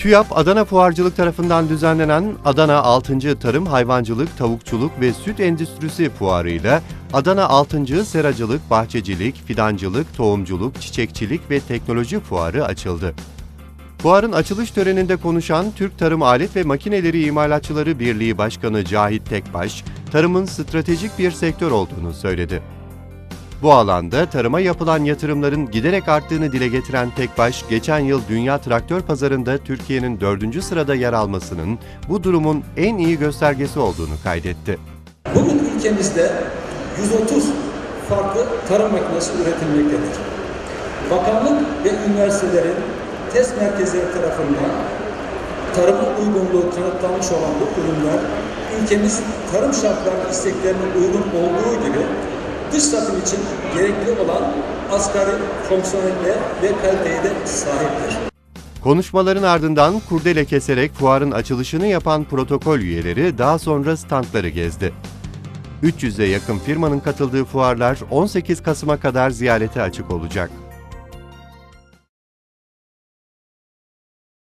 TÜYAP Adana Fuarcılık tarafından düzenlenen Adana 6. Tarım Hayvancılık, Tavukçuluk ve Süt Endüstrisi Fuarı'yla Adana 6. Seracılık, Bahçecilik, Fidancılık, Tohumculuk, Çiçekçilik ve Teknoloji Fuarı açıldı. Fuarın açılış töreninde konuşan Türk Tarım Alet ve Makineleri İmalatçıları Birliği Başkanı Cahit Tekbaş, tarımın stratejik bir sektör olduğunu söyledi. Bu alanda tarıma yapılan yatırımların giderek arttığını dile getiren Tekbaş, geçen yıl dünya traktör pazarında Türkiye'nin dördüncü sırada yer almasının bu durumun en iyi göstergesi olduğunu kaydetti. Bugün ülkemizde 130 farklı tarım makinesi üretilmektedir. Bakanlık ve üniversitelerin test merkezleri tarafından tarıma uygunluğu kanıtlanmış olan bu ürünler ülkemiz tarım şartlarının isteklerine uygun olduğu gibi dış satım için gerekli olan asgari fonksiyonelite ve kaliteye de sahiptir. Konuşmaların ardından kurdele keserek fuarın açılışını yapan protokol üyeleri daha sonra standları gezdi. 300'e yakın firmanın katıldığı fuarlar 18 Kasım'a kadar ziyarete açık olacak.